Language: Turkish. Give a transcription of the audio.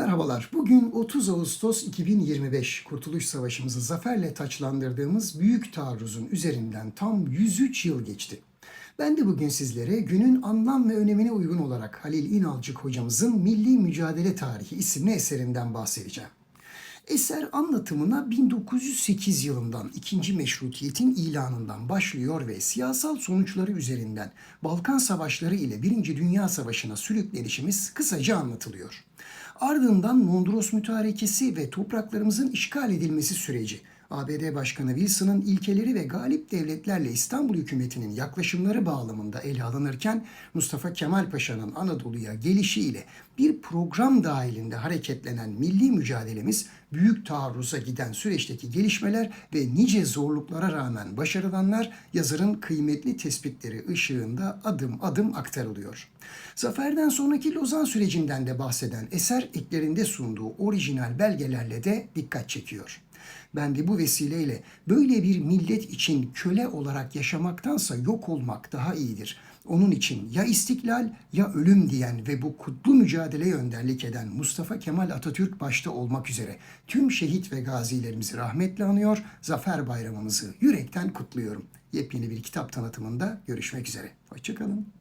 Merhabalar. Bugün 30 Ağustos 2025 Kurtuluş Savaşımızı zaferle taçlandırdığımız büyük taarruzun üzerinden tam 103 yıl geçti. Ben de bugün sizlere günün anlam ve önemine uygun olarak Halil İnalcık hocamızın Milli Mücadele Tarihi isimli eserinden bahsedeceğim. Eser anlatımına 1908 yılından ikinci meşrutiyetin ilanından başlıyor ve siyasal sonuçları üzerinden Balkan Savaşları ile Birinci Dünya Savaşı'na sürüklenişimiz kısaca anlatılıyor. Ardından Mondros Mütarekesi ve topraklarımızın işgal edilmesi süreci, ABD Başkanı Wilson'ın ilkeleri ve galip devletlerle İstanbul hükümetinin yaklaşımları bağlamında ele alınırken Mustafa Kemal Paşa'nın Anadolu'ya gelişiyle bir program dahilinde hareketlenen milli mücadelemiz büyük taarruza giden süreçteki gelişmeler ve nice zorluklara rağmen başarılanlar yazarın kıymetli tespitleri ışığında adım adım aktarılıyor. Zaferden sonraki Lozan sürecinden de bahseden eser eklerinde sunduğu orijinal belgelerle de dikkat çekiyor. Ben de bu vesileyle böyle bir millet için köle olarak yaşamaktansa yok olmak daha iyidir. Onun için ya istiklal ya ölüm diyen ve bu kutlu mücadeleye önderlik eden Mustafa Kemal Atatürk başta olmak üzere tüm şehit ve gazilerimizi rahmetle anıyor, Zafer Bayramımızı yürekten kutluyorum. Yepyeni bir kitap tanıtımında görüşmek üzere. Hoşçakalın.